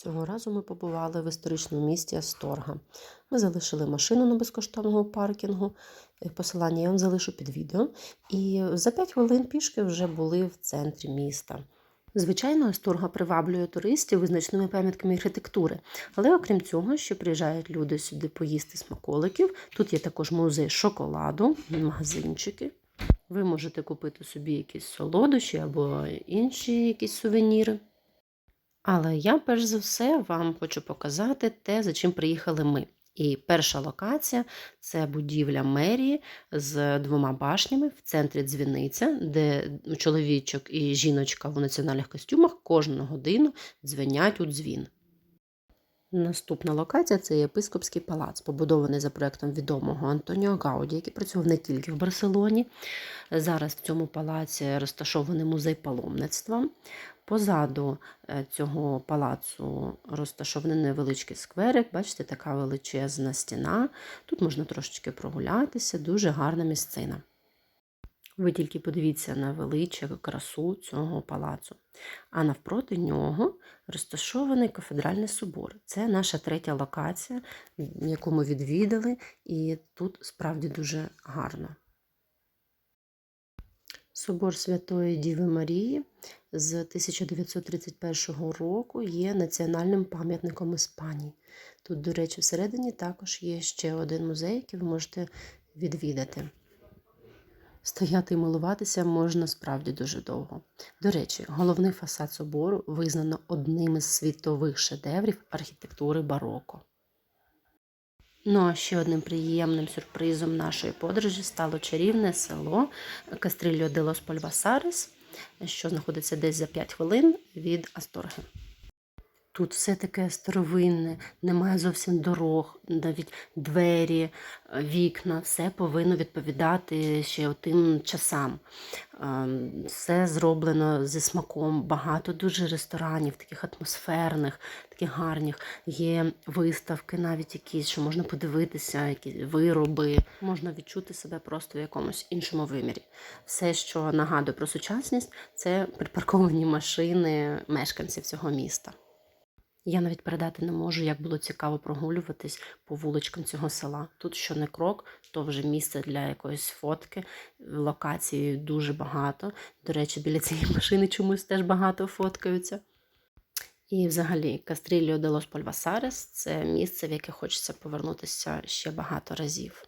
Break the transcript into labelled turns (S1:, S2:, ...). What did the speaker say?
S1: Цього разу ми побували в історичному місті Асторга. Ми залишили машину на безкоштовному паркінгу. Е, Посилання я вам залишу під відео. І за 5 хвилин пішки вже були в центрі міста. Звичайно, Асторга приваблює туристів визначними пам'ятками архітектури, але окрім цього, що приїжджають люди сюди поїсти смаколиків. Тут є також музей шоколаду, магазинчики. Ви можете купити собі якісь солодощі або інші якісь сувеніри. Але я перш за все вам хочу показати те, за чим приїхали ми. І перша локація це будівля мерії з двома башнями в центрі дзвіниця, де чоловічок і жіночка в національних костюмах кожну годину дзвенять у дзвін. Наступна локація це єпископський палац, побудований за проектом відомого Антоніо Гауді, який працював не тільки в Барселоні. Зараз в цьому палаці розташований музей паломництва. Позаду е, цього палацу розташований невеличкий скверик. Бачите, така величезна стіна. Тут можна трошечки прогулятися, дуже гарна місцина. Ви тільки подивіться на величі красу цього палацу. А навпроти нього розташований кафедральний собор. Це наша третя локація, яку ми відвідали, і тут справді дуже гарно. Собор Святої Діви Марії з 1931 року є національним пам'ятником Іспанії. Тут, до речі, всередині також є ще один музей, який ви можете відвідати. Стояти і милуватися можна справді дуже довго. До речі, головний фасад собору визнано одним із світових шедеврів архітектури бароко. Ну а ще одним приємним сюрпризом нашої подорожі стало чарівне село Кастрильо де лос Польвасарес, що знаходиться десь за 5 хвилин від Асторги. Тут все таке старовинне, немає зовсім дорог, навіть двері, вікна, все повинно відповідати ще тим часам. Ем, Все зроблено зі смаком, багато дуже ресторанів, таких атмосферних, таких гарних. Є виставки, навіть якісь, що можна подивитися, які вироби, можна відчути себе просто в якомусь іншому вимірі. Все, що нагадує про сучасність, це припарковані машини мешканців цього міста. Я навіть передати не можу, як було цікаво прогулюватись по вуличкам цього села. Тут що не крок, то вже місце для якоїсь фотки. Локацій дуже багато. До речі, біля цієї машини чомусь теж багато фоткаються. І взагалі Кастрільо де лос Польвасарес це місце, в яке хочеться повернутися ще багато разів.